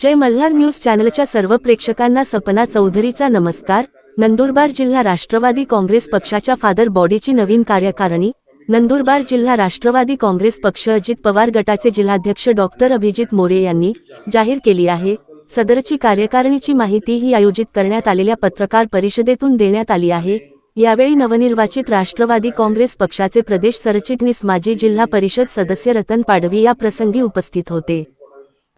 जय Malhar news चॅनलच्या सर्व प्रेक्षकांना सपना चौधरीचा नमस्कार. नंदुरबार जिल्हा राष्ट्रवादी काँग्रेस पक्षाच्या फादर बॉडीची नवीन कार्यकारिणी. नंदुरबार जिल्हा राष्ट्रवादी काँग्रेस पक्ष अजित पवार गटाचे जिल्हाध्यक्ष डॉक्टर अभिजित मोरे यांनी जाहीर केली आहे. सदरची कार्यकारिणीची माहिती ही आयोजित करण्यात आलेल्या पत्रकार परिषदेतून देण्यात आली आहे. यावेळी नवनिर्वाचित राष्ट्रवादी काँग्रेस पक्षाचे प्रदेश सरचिटणीस माजी जिल्हा परिषद सदस्य रतन पाडवी या प्रसंगी उपस्थित होते.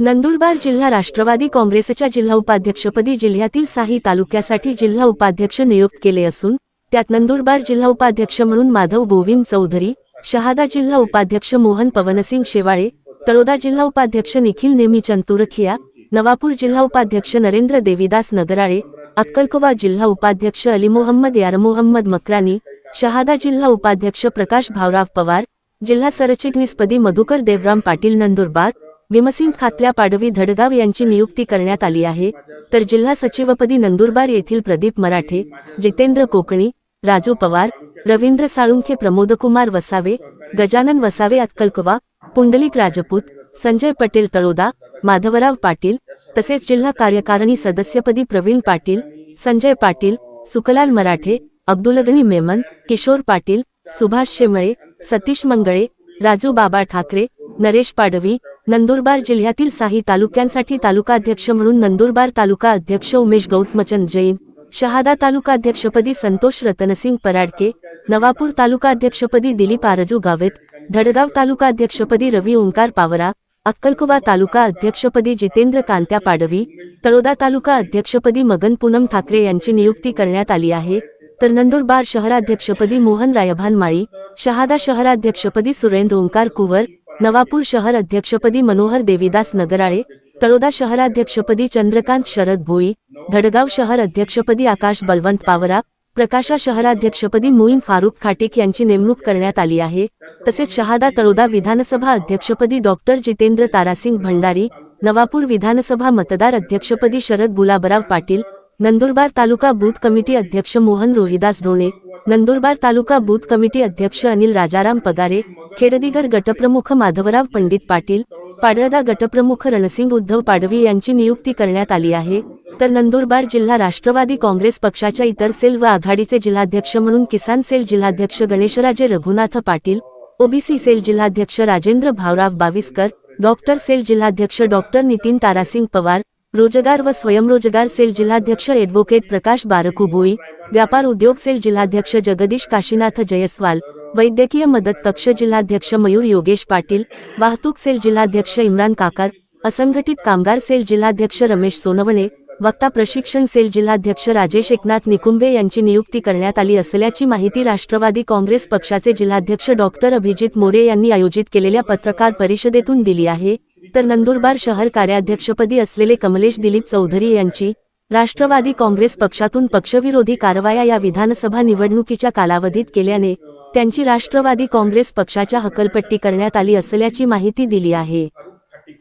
नंदुरबार जिल्हा राष्ट्रवादी काँग्रेसच्या जिल्हा उपाध्यक्षपदी जिल्ह्यातील साही तालुक्यासाठी जिल्हा उपाध्यक्ष नियुक्त केले असून त्यात नंदुरबार जिल्हा उपाध्यक्ष म्हणून माधव गोविंद चौधरी शहादा जिल्हा उपाध्यक्ष मोहन पवनसिंग शेवाळे तळोदा जिल्हा उपाध्यक्ष निखिल नेमी चंतुरखिया नवापूर जिल्हा उपाध्यक्ष नरेंद्र देवीदास नगराळे अक्कलकोवा जिल्हा उपाध्यक्ष अली मोहम्मद यार मोहम्मद मकरानी शहादा जिल्हा उपाध्यक्ष प्रकाश भावराव पवार जिल्हा सरचिटणीसपदी मधुकर देवराम पाटील नंदुरबार भीमसिंग खातल्या पाडवी धडगाव यांची नियुक्ती करण्यात आली आहे. तर जिल्हा सचिवपदी नंदुरबार येथील प्रदीप मराठे जितेंद्र कोकणी राजू पवार रवींद्र साळुंखे प्रमोदकुमार वसावे गजानन वसावे अक्कलकवा पुंडलिक राजपूत संजय पटेल तळोदा माधवराव पाटील तसेच जिल्हा कार्यकारिणी सदस्यपदी प्रवीण पाटील संजय पाटील सुकलाल मराठे अब्दुलगणी मेमन किशोर पाटील सुभाष शेमळे सतीश मंगळे राजू बाबा ठाकरे नरेश पाडवी नंदुरबार जिल्ह्यातील साही तालुक्यांसाठी तालुकाध्यक्ष म्हणून नंदुरबार तालुका अध्यक्ष उमेश गौतमचंद जैन शहादा तालुकाध्यक्षपदी संतोष रतनसिंग पराडके नवापूर तालुकाध्यक्षपदी दिलीप आरजू गावेत धडगाव तालुकाध्यक्षपदी रवी ओंकार पावरा अक्कलकुवा तालुका अध्यक्षपदी जितेंद्र कांत्या पाडवी तळोदा तालुका अध्यक्षपदी मगन पूनम ठाकरे यांची नियुक्ती करण्यात आली आहे. तर नंदुरबार शहराध्यक्षपदी मोहन रायभान माळी शहादा शहराध्यक्षपदी सुरेंद्र ओंकार कुवर नवापूर शहर अध्यक्षपदी मनोहर देवीदास नगराळे तळोदा शहराध्यक्षपदी चंद्रकांत शरद भोई धडगाव शहर अध्यक्षपदी आकाश बलवंत पावरा प्रकाशा शहराध्यक्षपदी मुईन फारुख खाटिक यांची नेमणूक करण्यात आली आहे. तसेच शहादा तळोदा विधानसभा अध्यक्षपदी डॉक्टर जितेंद्र तारासिंग भंडारी नवापूर विधानसभा मतदार अध्यक्षपदी शरद गुलाबराव पाटील नंदुरबार तालुका बूथ कमिटी अध्यक्ष मोहन रोहिदास ढोणे नंदुरबार तालुका बूथ कमिटी अध्यक्ष अनिल राजाराम पगारे खेडदिगर गटप्रमुख माधवराव पंडित पाटील पाडळदा गटप्रमुख रणसिंग उद्धव पाडवी यांची नियुक्ती करण्यात आली आहे. तर नंदुरबार जिल्हा राष्ट्रवादी काँग्रेस पक्षाच्या इतर सेल व आघाडीचे जिल्हाध्यक्ष म्हणून किसान सेल जिल्हाध्यक्ष गणेशराजे रघुनाथ पाटील ओबीसी सेल जिल्हाध्यक्ष राजेंद्र भावराव बाविस्कर डॉक्टर सेल जिल्हाध्यक्ष डॉक्टर नितीन तारासिंग पवार रोजगार व स्वयंरोजगार सेल जिल्हाध्यक्ष ॲडव्होकेट प्रकाश बारकू भोई व्यापार उद्योग सेल जिल्हाध्यक्ष जगदीश काशीनाथ जयस्वाल वैद्यकीय मदत कक्ष जिल्हाध्यक्ष मयूर योगेश पाटील वाहतूक सेल जिल्हाध्यक्ष इम्रान काकार असंघटित कामगार सेल जिल्हाध्यक्ष रमेश सोनवणे वक्ता प्रशिक्षण सेल जिल्हाध्यक्ष राजेश एकनाथ निकुंबे यांची नियुक्ती करण्यात आली असल्याची माहिती राष्ट्रवादी काँग्रेस पक्षाचे जिल्हाध्यक्ष डॉक्टर अभिजित मोरे यांनी आयोजित केलेल्या पत्रकार परिषदेतून दिली आहे. तर नंदुरबार शहर कार्याध्यक्षपदी असलेले कमलेश दिलीप चौधरी यांची राष्ट्रवादी काँग्रेस पक्षातून पक्षविरोधी कारवाया या विधानसभा निवडणुकीच्या कालावधीत केल्याने त्यांची राष्ट्रवादी काँग्रेस पक्षाच्या हकलपट्टी करण्यात आली असल्याची माहिती दिली आहे.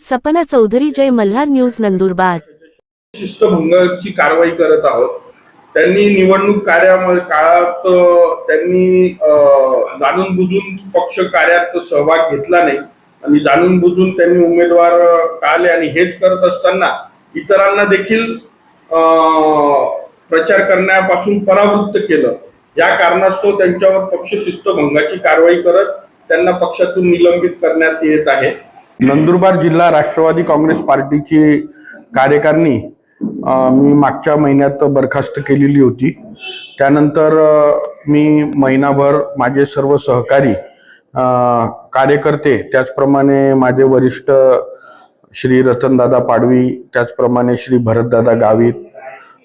सपना चौधरी जय मल्हार न्यूज नंदुरबार. शिस्तभंगाची कारवाई करत आहोत. त्यांनी निवडणूक कार्यामध्ये काळात त्यांनी जाणून बुजून पक्ष कार्यात सहभाग घेतला नाही. आणि जाणून बुजून त्यांनी उमेदवार काढले आणि हेच करत असताना इतरांना देखील प्रचार करण्यापासून परावृत्त केलं. या कारणास्तव त्यांच्यावर पक्ष शिस्तभंगाची कारवाई करत त्यांना पक्षातून निलंबित करण्यात येत आहे. नंदुरबार जिल्हा राष्ट्रवादी काँग्रेस पार्टीची कार्यकारिणी मी मागच्या महिन्यात बरखास्त केलेली होती. त्यानंतर मी महिनाभर माझे सर्व सहकारी कार्यकर्ते त्याचप्रमाणे माझे वरिष्ठ श्री रतनदादा पाडवी त्याचप्रमाणे श्री भरतदादा गावित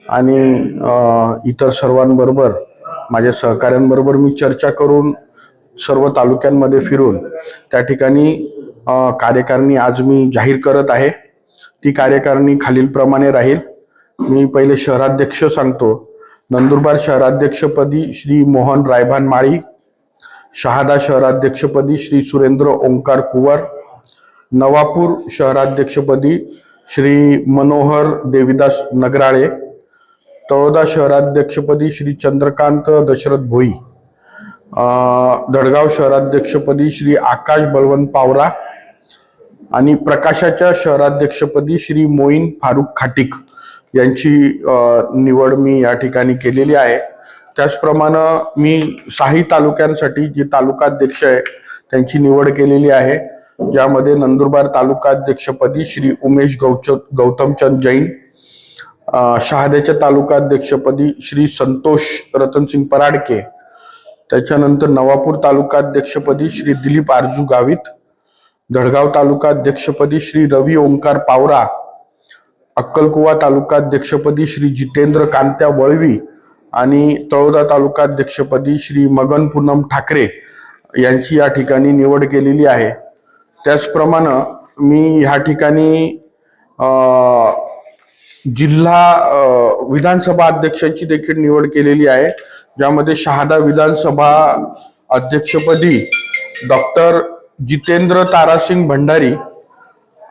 आणि इतर सर्वांबरोबर माझ्या सहकाऱ्यांबरोबर मी चर्चा करून सर्व तालुक्यांमध्ये फिरून त्या ठिकाणी कार्यकारिणी आज मी जाहीर करत आहे. ती कार्यकारिणी खालीलप्रमाणे राहील. मी पहिले शहराध्यक्ष सांगतो. नंदुरबार शहराध्यक्षपदी श्री मोहन रायभान माळी शहादा शहराध्यक्षपदी श्री सुरेंद्र ओंकार कुवर नवापूर शहराध्यक्षपदी श्री मनोहर देविदास नगराळे तळोदा शहराध्यक्षपदी श्री चंद्रकांत दशरथ भोई अ, धडगाव शहराध्यक्षपदी श्री आकाश बलवंत पावरा आणि प्रकाशाच्या शहराध्यक्षपदी श्री मोईन फारुख खाटिक यांची निवड मी या ठिकाणी केलेली आहे. त्याचप्रमाणे मी साही तालुक्यांसाठी जे तालुकाध्यक्ष आहे त्यांची निवड केलेली आहे. ज्यामध्ये नंदुरबार तालुकाध्यक्षपदी श्री उमेश गौच गौतमचंद जैन अ, शहाद्याच्या तालुकाध्यक्षपदी श्री संतोष रतनसिंग पराडके त्याच्यानंतर नवापूर तालुकाध्यक्षपदी श्री दिलीप आरजू गावित धडगाव तालुकाध्यक्षपदी श्री रवी ओंकार पावरा अक्कलकुवा तालुकाध्यक्षपदी श्री जितेंद्र कांत्या वळवी आणि तळोदा तालुकाध्यक्षपदी श्री मगन पूनम ठाकरे यांची या ठिकाणी निवड केलेली आहे. त्याचप्रमाणे मी ह्या ठिकाणी जिल्हा विधानसभा अध्यक्षांची देखील निवड केलेली आहे ज्यामध्ये शहादा विधानसभा अध्यक्षपदी डॉक्टर जितेंद्र तारासिंग भंडारी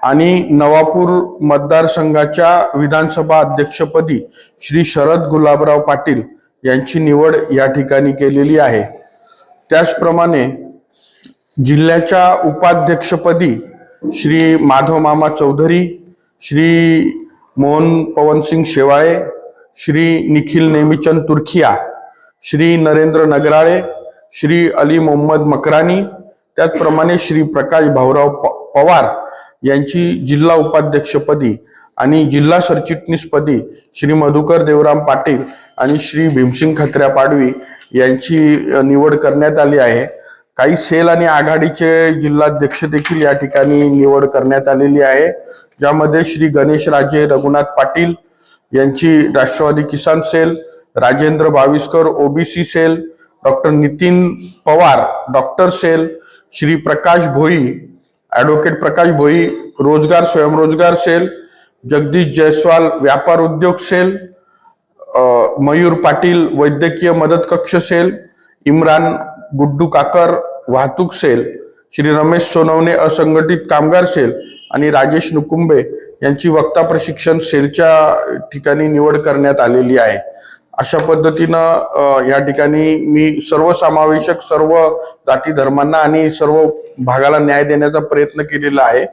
आणि नवापूर मतदारसंघाच्या विधानसभा अध्यक्षपदी श्री शरद गुलाबराव पाटील यांची निवड या ठिकाणी केलेली आहे. त्याचप्रमाणे जिल्ह्याच्या उपाध्यक्षपदी श्री माधव मामा चौधरी श्री मोहन पवनसिंग शेवाळे श्री निखिल नेमीचंद तुर्खिया श्री नरेंद्र नगराळे श्री अली मोहम्मद मकरानी त्याचप्रमाणे श्री प्रकाश भाऊराव प- पवार यांची जिल्हा उपाध्यक्षपदी आणि जिल्हा सरचिटणीसपदी श्री मधुकर देवराम पाटील आणि श्री भीमसिंग खत्र्या पाडवी यांची निवड करण्यात आली आहे. काही सेल आणि आघाडीचे जिल्हाध्यक्ष देखील या ठिकाणी निवड करण्यात आलेली आहे ज्यामध्ये श्री गणेश राजे रघुनाथ पाटील यांची Rashtrawadi Kisan cell Rajendra Baviskar OBC cell doctor Nitin Pawar doctor cell Shri Prakash Bhoi advocate Prakash Bhoi रोजगार स्वयंरोजगार सेल जगदीश जयस्वाल व्यापार उद्योग सेल मयूर पाटील वैद्यकीय मदत कक्ष सेल इम्रान गुड्डू काकर वाहतूक सेल श्री रमेश सोनवणे असंघटित कामगार सेल आणि राजेश नुकुंबे यांची वक्ता प्रशिक्षण सेलच्या ठिकाणी निवड करण्यात आलेली आहे. अशा पद्धतीनं या ठिकाणी मी सर्वसमावेशक सर्व जाती धर्मांना आणि सर्व भागाला न्याय देण्याचा प्रयत्न केलेला आहे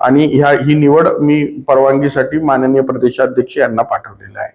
आणि ह्या ही निवड मी परवानगीसाठी माननीय प्रदेशाध्यक्ष यांना पाठवलेला आहे.